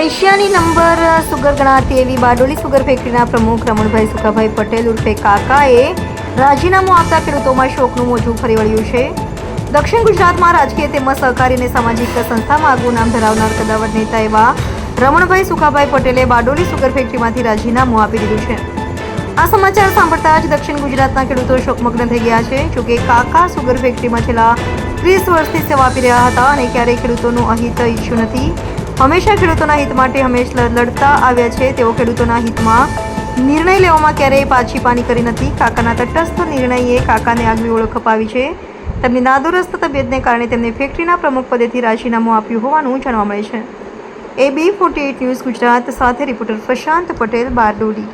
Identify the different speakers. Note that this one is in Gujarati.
Speaker 1: એશિયાની નંબર સુગર ગણાતી એવી બારડોલી સુગર ફેક્ટરીના પ્રમુખ રમણભાઈ સુખાભાઈ પટેલ ઉર્ફે કાકાએ રાજીનામું આપતા ખેડૂતોમાં શોકનું મોજું ફરી વળ્યું છે. દક્ષિણ ગુજરાતમાં રાજકીય તેમજ સહકારી અને સામાજિક સંસ્થામાં આગવું નામ ધરાવનાર કદાવર નેતા એવા રમણભાઈ સુખાભાઈ પટેલે બારડોલી સુગર ફેક્ટરીમાંથી રાજીનામું આપી દીધું છે. આ સમાચાર સાંભળતા જ દક્ષિણ ગુજરાતના ખેડૂતો શોકમગ્ન થઈ ગયા છે. જોકે કાકા સુગર ફેક્ટરીમાં છેલ્લા ત્રીસ વર્ષથી સેવા આપી રહ્યા હતા અને ક્યારેય ખેડૂતોનું અહિત ઈચ્છ્યું નથી. હંમેશા ખેડૂતોના હિત માટે હંમેશા લડતા આવ્યા છે. તેઓ ખેડૂતોના હિતમાં નિર્ણય લેવામાં ક્યારેય પાછી પાની કરી નથી. કાકાના તટસ્થ નિર્ણયે કાકાને આગવી ઓળખ અપાવી છે. તેમની નાદુરસ્ત તબિયતને કારણે તેમને ફેક્ટરીના પ્રમુખ પદેથી રાજીનામું આપ્યું હોવાનું જાણવા મળે છે. એબી ફોર્ટી ન્યૂઝ ગુજરાત સાથે રિપોર્ટર પ્રશાંત પટેલ બારડોલી.